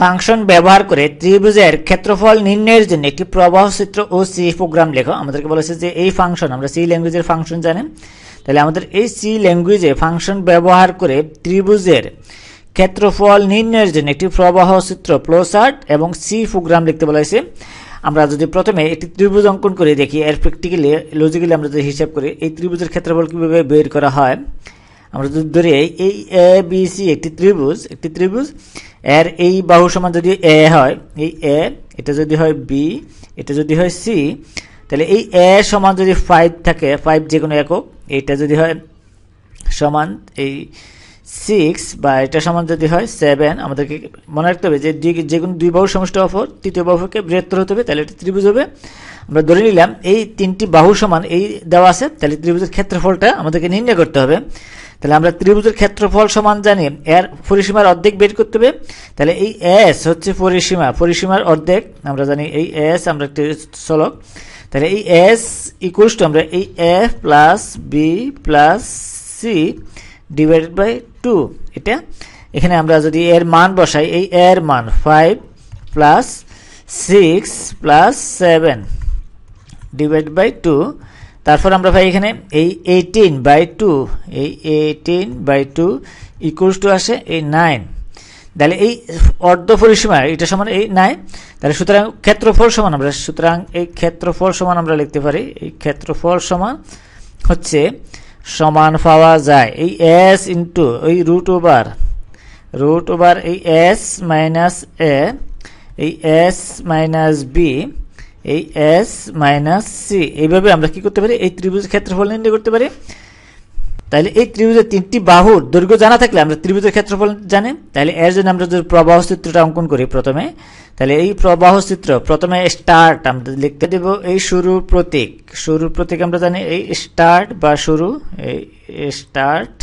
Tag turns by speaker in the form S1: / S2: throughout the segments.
S1: Function ব্যবহার করে ত্রিভুজের ক্ষেত্রফল নির্ণয়ের জন্য একটি প্রবাহ চিত্র ও সি প্রোগ্রাম লেখো। আমাদেরকে বলেছে যে এই ফাংশন, আমরা সি ল্যাঙ্গুয়েজের ফাংশন জানেন তাহলে আমাদের এই সি ল্যাঙ্গুয়েজে ফাংশন ব্যবহার করে ত্রিভুজের ক্ষেত্রফল নির্ণয়ের জন্য একটি প্রবাহ চিত্র ফ্লোচার্ট এবং সি প্রোগ্রাম লিখতে বলা হয়েছে আমরা যদি প্রথমে একটি ত্রিভুজ অঙ্কন করে দেখি, এর প্র্যাকটিক্যালি লজিক্যালি আমরা যদি হিসাব করি, এই ত্রিভুজের ক্ষেত্রফল কীভাবে বের করা হয়, আমরা যদি ধরি এই এ বি সি একটি ত্রিভুজ একটি ত্রিভুজ এর এই বাহু সমান যদি এ হয়, এই এ, এটা যদি হয় বি, এটা যদি হয় সি, তাহলে এই এ সমান যদি ফাইভ থাকে ফাইভ যে কোনো একক, এইটা যদি হয় সমান এই সিক্স বা এটা সমান যদি হয় সেভেন আমাদেরকে মনে রাখতে হবে যে যে- যে কোনো দুই বাহু সমষ্টি অফর তৃতীয় বাহুকে বৃহত্তর হতে হবে, তাহলে এটা ত্রিভুজ হবে। আমরা ধরে নিলাম এই তিনটি বাহু সমান এই দেওয়া আছে, তাহলে ত্রিভুজের ক্ষেত্রফলটা আমাদেরকে নির্ণয় করতে হবে। তাহলে আমরা ত্রিভুজের ক্ষেত্রফল সমান জানি, এর পরিসীমার অর্ধেক বের করতে হবে। তাহলে এই এস হচ্ছে পরিসীমা, পরিসীমার অর্ধেক, আমরা জানি এই এস আমরা একটি চলক তাহলে এই এস ইকুয়ালস টু আমরা এই F plus B plus C divided by two এটা? এখানে আমরা যদি এর মান বসাই, এই এর মান five plus six plus seven divide by two তারপর আমরা ভাই এখানে এই এইটিন বাই টু এই eighteen by two equals to আসে এই নাইন তাহলে এই অর্ধ পরিসীমা এটা সমান এই নাইন তাহলে সুতরাং ক্ষেত্রফল সমান আমরা, সুতরাং এই ক্ষেত্রফল সমান আমরা লিখতে পারি, এই ক্ষেত্রফল সমান হচ্ছে সমান পাওয়া যায়। এই এস ইন্টু ওই রুট ওভার রুট ওভার এই এস মাইনাস এ এই এস মাইনাস বি এই এস মাইনাস সি এইভাবে আমরা কি করতে পারি? এই ত্রিভুজের ক্ষেত্রফল নির্ণয় করতে পারি। তাহলে এই ত্রিভুজের তিনটি বাহুর দৈর্ঘ্য জানা থাকলে আমরা ত্রিভুজের ক্ষেত্রফল জানি। তাহলে এর জন্য আমরা যদি প্রবাহ চিত্রটা অঙ্কন করি প্রথমে, তাহলে এই প্রবাহ চিত্র প্রথমে স্টার্ট আমরা লিখতে দেব এই শুরুর প্রতীক। শুরুর প্রতীক আমরা জানি এই স্টার্ট বা শুরু, এই স্টার্ট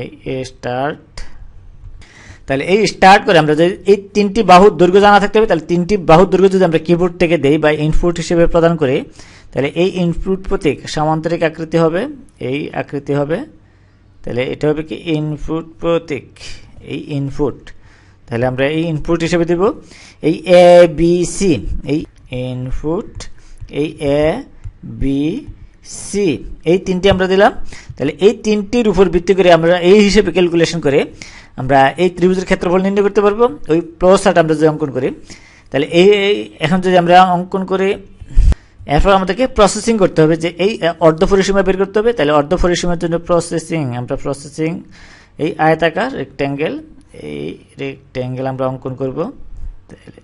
S1: এই স্টার্ট তাহলে এই স্টার্ট করে আমরা যদি এই তিনটি বাহুর দৈর্ঘ্য জানা থাকতে হবে, তাহলে তিনটি বাহুর দৈর্ঘ্য যদি আমরা কিবোর্ড থেকে দেই বা ইনপুট হিসেবে প্রদান করি, তাহলে এই ইনপুট প্রতীক সামান্তরিক আকৃতি হবে, এই আকৃতি হবে, তাহলে এটা হবে কি ইনপুট প্রতীক, এই ইনপুট তাহলে আমরা এই ইনপুট হিসেবে দেব, এই এ বি সি এই ইনপুট এই এ বি সি এই তিনটি আমরা দিলাম, তাহলে এই তিনটির উপর ভিত্তি করে আমরা এই হিসেবে ক্যালকুলেশন করে আমরা এই ত্রিভুজের ক্ষেত্রফল নির্ণয় করতে পারব, ওই প্লসাট আমরা যদি অঙ্কন করি। তাহলে এই এখন যদি আমরা অঙ্কন করে, এরপর আমাদেরকে প্রসেসিং করতে হবে যে এই অর্ধ পরিসীমা বের করতে হবে, তাহলে অর্ধ পরিসীমার জন্য প্রসেসিং আমরা প্রসেসিং এই আয়তাকার রেক্ট্যাঙ্গেল এই রেক্ট্যাঙ্গেল আমরা অঙ্কন করব। তাহলে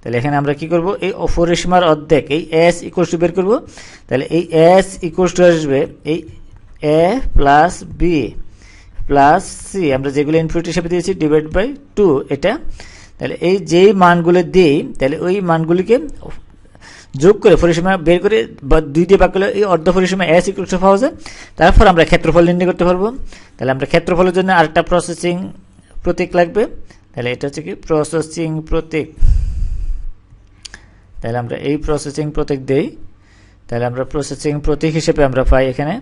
S1: তাহলে এখানে আমরা কি করব? এই অপরিসীমার অর্ধেক, এই এস ইকুয়ালস টু বের করব। তাহলে এই এস ইকুয়ালস টু আসবে, এই A plus B plus C আমরা যেগুলো ইনপুট হিসেবে দিয়েছি ডিভাইড বাই টু এটা, তাহলে এই যেই মানগুলো দিই, তাহলে ওই মানগুলিকে যোগ করে পরিসীমা বের করে বা দুই দিয়ে ভাগ করলে এই অর্ধ পরিসীমা এস ইকুয়ালস টু পাওয়া যায় তারপর আমরা ক্ষেত্রফল নির্ণয় করতে পারব। তাহলে আমরা ক্ষেত্রফলের জন্য আরেকটা প্রসেসিং প্রতীক লাগবে, তাহলে এটা হচ্ছে কি প্রসেসিং প্রতীক। তাহলে আমরা এই প্রসেসিং প্রতীক দেই, তাহলে আমরা প্রসেসিং প্রতীক হিসেবে আমরা পাই এখানে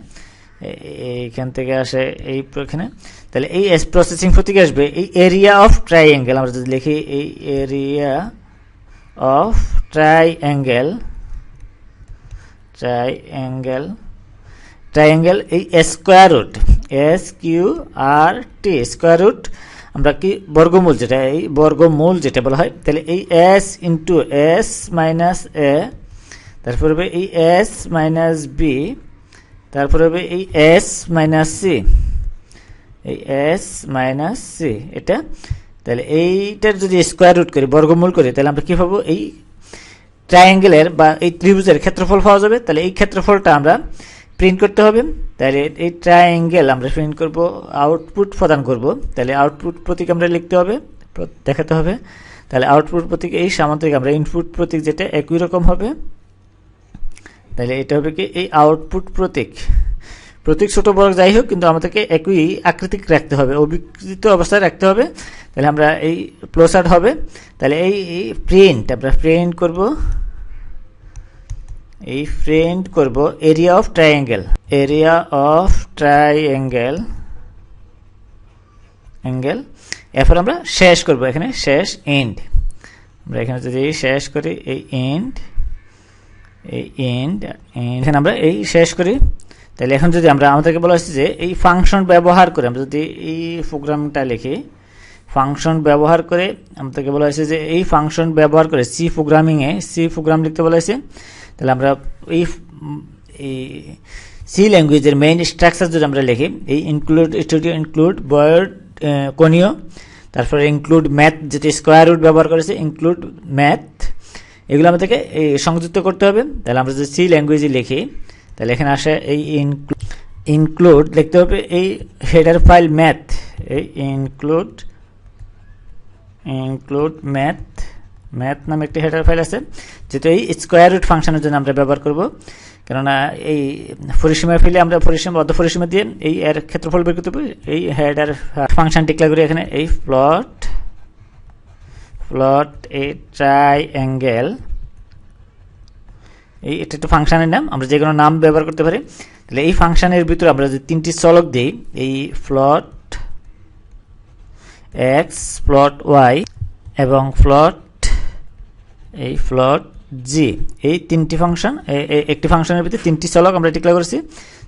S1: এইখান থেকে আসে এই এখানে। তাহলে এই এস প্রসেসিং প্রতীক আসবে এই এরিয়া অফ ট্রাইঅ্যাঙ্গেল আমরা যদি লিখি এই area of triangle triangle triangle এই square root S Q R T square root আমরা কি বর্গমূল যেটা, এই বর্গমূল যেটা বলা হয়, তাহলে এই S into S minus A তারপর এই এস মাইনাস বি তারপর হবে এই এস মাইনাস সি এই এস মাইনাস সি এটা? তাহলে এইটার যদি স্কোয়ার রুট করি, বর্গমূল করি, তাহলে আমরা কী পাবো? এই ট্রায়াঙ্গেলের বা এই ত্রিভুজের ক্ষেত্রফল পাওয়া যাবে। তাহলে এই ক্ষেত্রফলটা আমরা প্রিন্ট করতে হবে। তাহলে এই ট্রায়াঙ্গেল আমরা প্রিন্ট করব আউটপুট প্রদান করব। তাহলে আউটপুট প্রতীক আমরা লিখতে হবে, দেখাতে হবে। তাহলে আউটপুট প্রতীক এই সামান্তরিক, আমরা ইনপুট প্রতীক যেটা একই রকম হবে। তাহলে এটা হবে কি এই আউটপুট প্রতীক। প্রতীক ছোট বড় যাই হোক, কিন্তু আমাদেরকে একই আকৃতিক রাখতে হবে, অবিকৃত অবস্থায় রাখতে হবে। তাহলে আমরা এই প্লোসার্ট হবে। তাহলে এই এই প্রিন্ট আমরা প্রিন্ট করব। এই প্রিন্ট করব area of triangle area of triangle angle এরপর আমরা শেষ করব এখানে, শেষ এন্ড আমরা এখানে যদি শেষ করি, এই এন্ড এই এন্ড এখানে আমরা এই শেষ করি। তাহলে এখন যদি আমরা, আমাদেরকে বলা হচ্ছে যে এই ফাংশন ব্যবহার করে, আমরা যদি এই প্রোগ্রামটা লিখি ফাংশন ব্যবহার করে, আমাদেরকে বলা হয়েছে যে এই ফাংশন ব্যবহার করে সি প্রোগ্রামিংয়ে সি প্রোগ্রাম লিখতে বলা হয়েছে। তাহলে আমরা এই এই সি ল্যাঙ্গুয়েজের মেইন স্ট্রাকচার যদি আমরা লিখি, এই ইনক্লুড স্টুডিও ইনক্লুড বয়ার্ড কোনিও তারপরে ইনক্লুড ম্যাথ যেটি স্কোয়ার রুট ব্যবহার করেছে ইনক্লুড ম্যাথ এগুলো আমাদেরকে সংযুক্ত করতে হবে। তাহলে আমরা যদি সি ল্যাঙ্গুয়েজে লিখি, তাহলে এখানে আসে এই ইনক্লুড লিখতে হবে এই হেডার ফাইল ম্যাথ এই ইনক্লুড ইনক্লুড ম্যাথ ম্যাথ নামে একটি হেডার ফাইল আছে, যেহেতু এই স্কোয়ার রুট ফাংশনের জন্য আমরা ব্যবহার করব। কেননা এই পরিসীমা ফেলে আমরা পরিসীমা, অর্ধ পরিসীমা দিয়ে এই এর ক্ষেত্রফল বের করতে পারি এই হেডার ফাংশন ডিক্লেয়ার করি এখানে এই plot plot a triangle এই এটা একটা ফাংশনের নাম, আমরা যে কোনো নাম ব্যবহার করতে পারি। তাহলে এই ফাংশনের ভিতরে আমরা যদি তিনটি চলক দিই, এই প্লট এক্স প্লট ওয়াই এবং প্লট এই প্লট জি এই তিনটি ফাংশন একটি ফাংশনের ভিতরে তিনটি চলক আমরা ডিক্লেয়ার করেছি।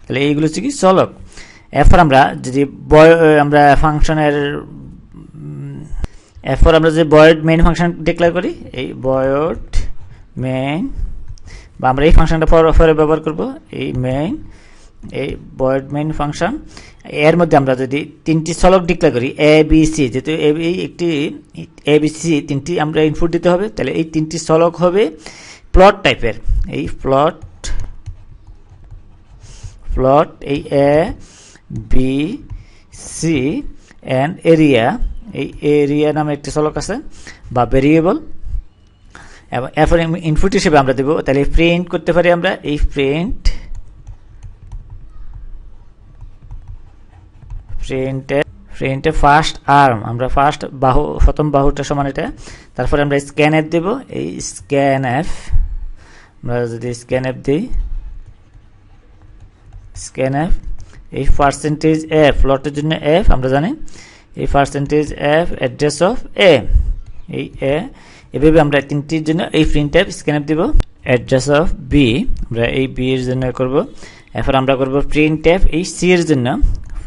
S1: তাহলে এইগুলো হচ্ছে কি চলক। এরপর আমরা যদি আমরা ফাংশনের এরপর আমরা যে বয়ড মেইন ফাংশন ডিক্লেয়ার করি, এই বয়ড মেইন বা আমরা এই ফাংশনটা পরে ব্যবহার করব, এই মেইন এই বয়ড মেইন ফাংশন এর মধ্যে আমরা যদি তিনটি চলক ডিক্লেয়ার করি এ বি সি যেহেতু এ এই একটি এ বি সি তিনটি আমরা ইনপুট দিতে হবে, তাহলে এই তিনটি চলক হবে প্লট টাইপের এই প্লট প্লট এই A B C and area এই এরিয়া নামে একটি চলক আছে, বা ভেরিয়েবল এবং এরপর ইনপুট হিসেবে আমরা দেবো, তাহলে প্রিন্ট করতে পারি আমরা, এই প্রিন্ট প্রিন্টে প্রিন্টে ফার্স্ট আর্ম আমরা ফার্স্ট বাহু, প্রথম বাহুটা সমান এটা। তারপরে আমরা স্ক্যান এফ দেব, এই স্ক্যান এফ আমরা যদি স্ক্যান এফ দিই স্ক্যান এফ এই পার্সেন্টেজ এফ প্লটের জন্য এফ আমরা জানি। এই percentage F address of A এই এ এভাবে আমরা তিনটির জন্য এই প্রিন্ট এফ স্ক্যান এফ দেব। অ্যাড্রেস অফ বি আমরা এই বি এর জন্য করব। এরপর আমরা করব প্রিন্ট এফ এই সি এর জন্য।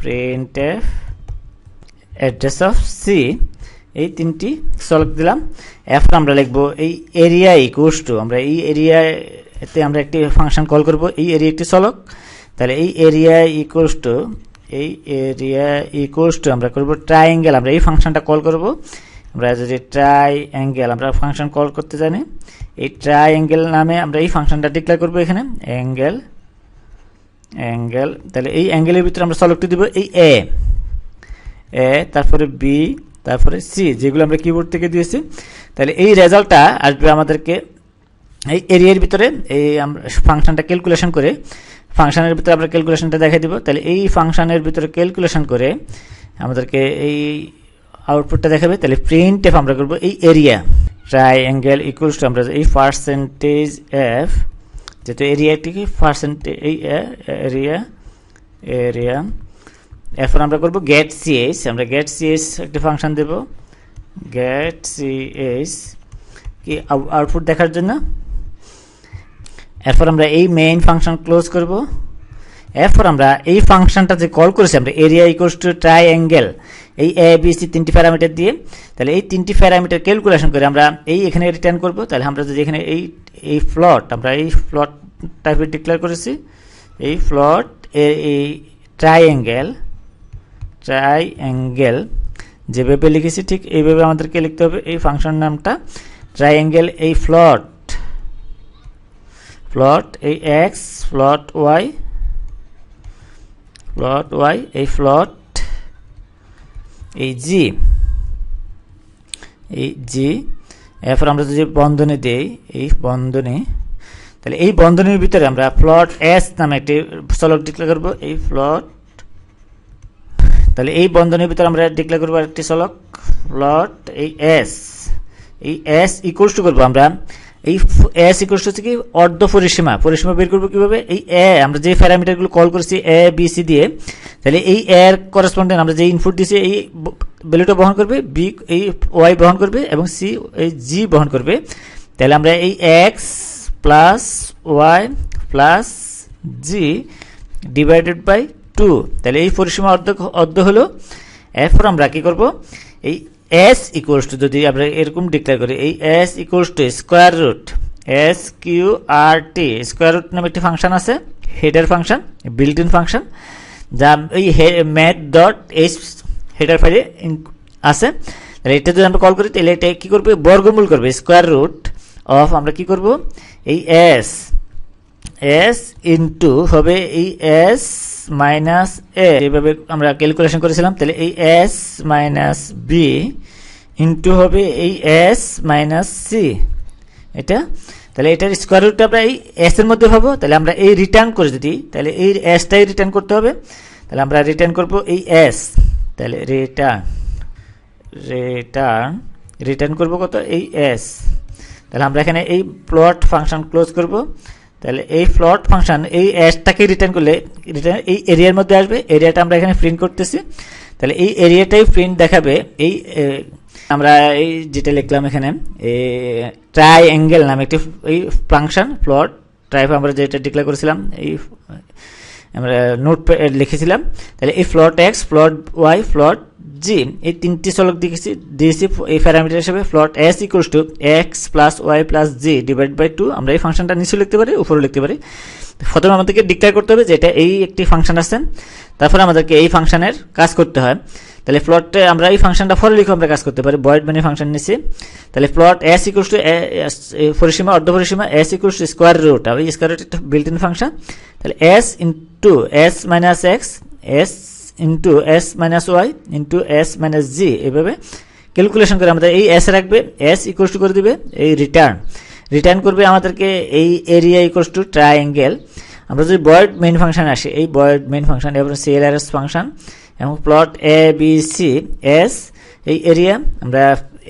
S1: Print F address of C এই তিনটি সলভ দিলাম। এরপর আমরা লিখব এই এরিয়া ইকুয়াস টু আমরা এই এরিয়াতে আমরা একটি ফাংশন কল করব। এই এরিয়া একটি সলক তাহলে এই এরিয়া ইকুয়াস টু এই এরিয়া ইকুয়াস টু আমরা করব ট্রাইঙ্গেল আমরা এই ফাংশনটা কল করব। আমরা যদি ট্রাই অ্যাঙ্গেল আমরা ফাংশন কল করতে জানি, এই ট্রাই অ্যাঙ্গেল নামে আমরা এই ফাংশনটা ডিক্লেয়ার করব এখানে। অ্যাঙ্গেল অ্যাঙ্গেল তাহলে এই অ্যাঙ্গেলের ভিতরে আমরা সলকটি দিব এই এ এ তারপরে বি তারপরে সি যেগুলো আমরা কিবোর্ড থেকে দিয়েছি। তাহলে এই রেজাল্টটা আসবে আমাদেরকে এই এরিয়ার ভিতরে, এই আমরা ফাংশনটা ক্যালকুলেশন করে ফাংশনের ভিতরে আমরা ক্যালকুলেশনটা দেখাই দিব। তাহলে এই ফাংশনের ভিতরে ক্যালকুলেশন করে আমাদেরকে এই আউটপুটটা দেখাবে। তাহলে প্রিন্ট এফ আমরা করব এই area triangle equals to আমরা এই পার্সেন্টেজ এফ যেহেতু এরিয়াটি কি? পার্সেন্টেজ এই এরিয়া এরিয়া এরপর আমরা করব গেট সিএস আমরা গেট সিএস একটা ফাংশন দেব। গেট সিএস কি আউটপুট দেখার জন্য? এরপর আমরা এই মেইন ফাংশন ক্লোজ করব। এরপর আমরা এই ফাংশনটা যে কল করেছি, আমরা area equals to triangle এই এ বি সি তিনটি প্যারামিটার দিয়ে, তাহলে এই তিনটি প্যারামিটার ক্যালকুলেশন করে আমরা এই এখানে রিটার্ন করব। তাহলে আমরা যদি এখানে এই এই ফ্লট আমরা এই ফ্লট টাইপের ডিক্লেয়ার করেছি, এই ফ্লট এই ট্রাইঅ্যাঙ্গেল ট্রাইঅ্যাঙ্গেল যেভাবে লিখেছি ঠিক এইভাবে আমাদেরকে লিখতে হবে এই ফাংশন নামটা ট্রাইঅ্যাঙ্গেল এই ফ্লট ফ্লট এই এক্স ফ্লট ওয়াই ফ্লট ওয়াই এই ফ্লট এই জি এই জি এরপর আমরা যদি বন্ধনী দেই, এই বন্ধনী, তাহলে এই বন্ধনীর ভিতরে আমরা প্লট এস নামে একটি চলক ডিক্লেয়ার করব, এই প্লট তাহলে এই বন্ধনীর ভিতরে আমরা ডিক্লেয়ার করব একটি চলক প্লট এই এস এই এস ইকুয়ালস টু করব আমরা এই এস ইকুয়ালস হচ্ছে কি, অর্ধ পরিসীমা। পরিসীমা বের করব কীভাবে? এই এ, আমরা যে প্যারামিটারগুলো কল করেছি, এ বি সি দিয়ে, তাহলে এই এর করেসপন্ডেন্ট আমরা যে ইনপুট দিয়েছি এই ভ্যালুটা বহন করবে বি এই ওয়াই বহন করবে এবং সি এই জি বহন করবে। তাহলে আমরা এই X plus Y plus Z divided by two তাহলে এই পরিসীমা অর্ধ অর্ধ হলো, এরপর আমরা কি করব? এই এস ইকুয়ালস টু যদি আমরা এরকম ডিক্লেয়ার করি, এই S equals to square root S Q R T square root নামে একটি ফাংশন আছে header function built in function যা এই ম্যাথ ডট এইচ হেডার ফাইলে আছে। তাহলে এটা যদি আমরা কল করি, তাহলে এটা কি করবে? বর্গমূল করবে স্কোয়ার রুট অফ আমরা কি করব? এই এস এস ইন্টু হবে এই এস মাইনাস এ এইভাবে আমরা ক্যালকুলেশন করেছিলাম, তাহলে এই এস মাইনাস বি ইন্টু হবে এই এস মাইনাস সি এটা? তাহলে এটার স্কোয়ার রুটটা আমরা এই এস এর মধ্যে পাবো তাহলে আমরা এই রিটার্ন করে যদি, তাহলে এই এসটাই রিটার্ন করতে হবে। তাহলে আমরা রিটার্ন করব এই এস তাহলে রিটার্ন রিটার্ন রিটার্ন করব কত? এই এস তাহলে আমরা এখানে এই প্লট ফাংশন ক্লোজ করব। তাহলে এই ফ্লট ফাংশন এই অ্যাশটাকে রিটার্ন করলে রিটার্ন এই এরিয়ার মধ্যে আসবে এরিয়াটা আমরা এখানে প্রিন্ট করতেছি। তাহলে এই এরিয়াটাই প্রিন্ট দেখাবে, এই আমরা এই যেটা লিখলাম এখানে ট্রাই অ্যাঙ্গেল নামে একটি, এই ফাংশন ফ্লট ট্রাইপ আমরা যেটা ডিক্লেয়ার করেছিলাম, এই আমরা নোট লিখেছিলাম। তাহলে এই ফ্লট এক্স ফ্লট ওয়াই ফ্লট জি এই তিনটি চলক দেখেছি। দিয়েছি এই প্যারামিটার হিসেবে float S equals to X plus Y plus Z divide by two আমরা এই ফাংশনটা নিচে লিখতে পারি, উপরে লিখতে পারি। প্রথমে আমাদেরকে ডিক্লেয়ার করতে হবে যে এটা এই একটি ফাংশন আছে। তারপরে আমাদেরকে এই ফাংশনের কাজ করতে হয়। তাহলে প্লটে আমরা এই ফাংশনটা ফলে লিখে আমরা কাজ করতে পারি। বয়েড মানে ফাংশন নিচ্ছি তাহলে প্লট এস ইকুয়ালস টু পরিসীমা, অর্ধ পরিসীমা S equals to square root R square root একটা বিল্ট ইন ফাংশন তাহলে S into S minus X S into S minus Y into S minus Z এইভাবে ক্যালকুলেশন করে আমাদের এই এস রাখবে। এস ইকুয়ালস টু করে দিবে এই রিটার্ন রিটার্ন করবে আমাদেরকে এই এরিয়া ইকুয়ালস টু ট্রায়াঙ্গেল আমরা যদি বয়েড মেইন ফাংশন আসি, এই বয়েড মেইন ফাংশন এবং সিএলআরএস ফাংশন এবং plot A B C S এই এরিয়া আমরা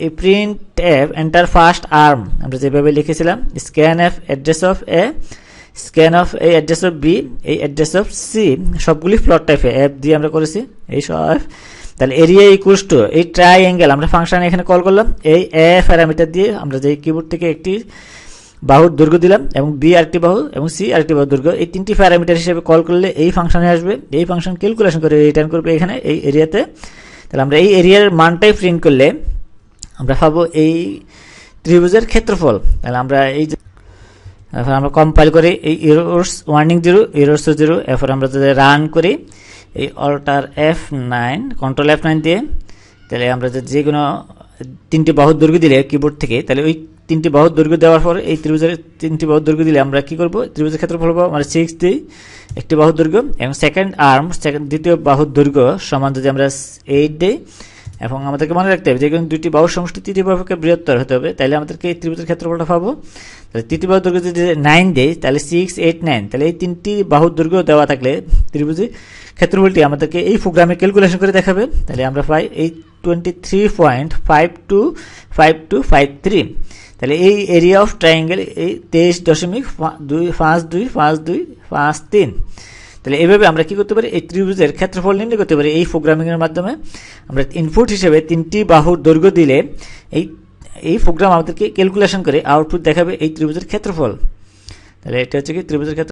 S1: এই print F enter first arm আমরা যেভাবে লিখেছিলাম scan F address of A scan of এই অ্যাড্রেস অফ বি এই অ্যাড্রেস অফ সি সবগুলি প্লট টাইপে এফ দিয়ে আমরা করেছি, এই সব। তাহলে এরিয়া ইকুয়ালস টু এই ট্রাই অ্যাঙ্গেল আমরা ফাংশন এখানে কল করলাম, এই এ প্যারামিটার দিয়ে আমরা যে কিবোর্ড থেকে একটি বাহুর দৈর্ঘ্য দিলাম এবং বি আরেকটি বাহু এবং সি আরেকটি বাহুর দৈর্ঘ্য। এই তিনটি প্যারামিটার হিসেবে কল করলে এই ফাংশনে আসবে। এই ফাংশন ক্যালকুলেশন করে রিটার্ন করবে এখানে, এই এরিয়াতে তাহলে আমরা এই এরিয়ার মানটাই প্রিন্ট করলে আমরা পাবো এই ত্রিভুজের ক্ষেত্রফল। তাহলে আমরা এই এরপর আমরা কম্পাইল করি, এই errors warning zero errors zero এরপর আমরা যদি রান করি। এই alter F nine control F nine দিয়ে। তাহলে আমরা যে কোনো তিনটি বাহুর দৈর্ঘ্য দিলে কিবোর্ড থেকে, তাহলে ওই তিনটি বাহুর দৈর্ঘ্য দেওয়ার পর এই ত্রিভুজের তিনটি বাহুর দৈর্ঘ্য দিলে আমরা কি করব? ত্রিভুজের ক্ষেত্রফল পাবো আমরা সিক্স দিই একটি বাহুর দৈর্ঘ্য, এবং সেকেন্ড আর্ম সেকেন্ড দ্বিতীয় বাহুর দৈর্ঘ্য সমান যদি আমরা এইট দিই এবং আমাদেরকে মনে রাখতে হবে যে কোনো দুটি বাহুর সমষ্টি তৃতীয় বাহুকে বৃহত্তর হতে হবে, তাহলে আমাদেরকে এই ত্রিভুজের ক্ষেত্রফলটা পাবো। তাহলে তৃতীয় বাহুর দৈর্ঘ্য যদি নাইন দেয় তাহলে সিক্স এইট নাইন তাহলে এই তিনটি বাহুর দৈর্ঘ্য দেওয়া থাকলে ত্রিভুজের ক্ষেত্রফলটি আমাদেরকে এই প্রোগ্রামে ক্যালকুলেশন করে দেখাবে। তাহলে আমরা পাই এই twenty three point five two five two five three তাহলে এই এরিয়া অফ ট্রায়াঙ্গেল এই তেইশ দশমিক দুই পাঁচ দুই পাঁচ দুই, পাঁচ তিন। তাহলে এইভাবে আমরা কি করতে পারি? এই ত্রিভুজের ক্ষেত্রফল নির্ণয় করতে পারি এই প্রোগ্রামিংয়ের মাধ্যমে। আমরা ইনপুট হিসেবে তিনটি বাহুর দৈর্ঘ্য দিলে এই এই প্রোগ্রাম আমাদেরকে ক্যালকুলেশন করে আউটপুট দেখাবে এই ত্রিভুজের ক্ষেত্রফল। তাহলে এটা হচ্ছে কি? ত্রিভুজের ক্ষেত্র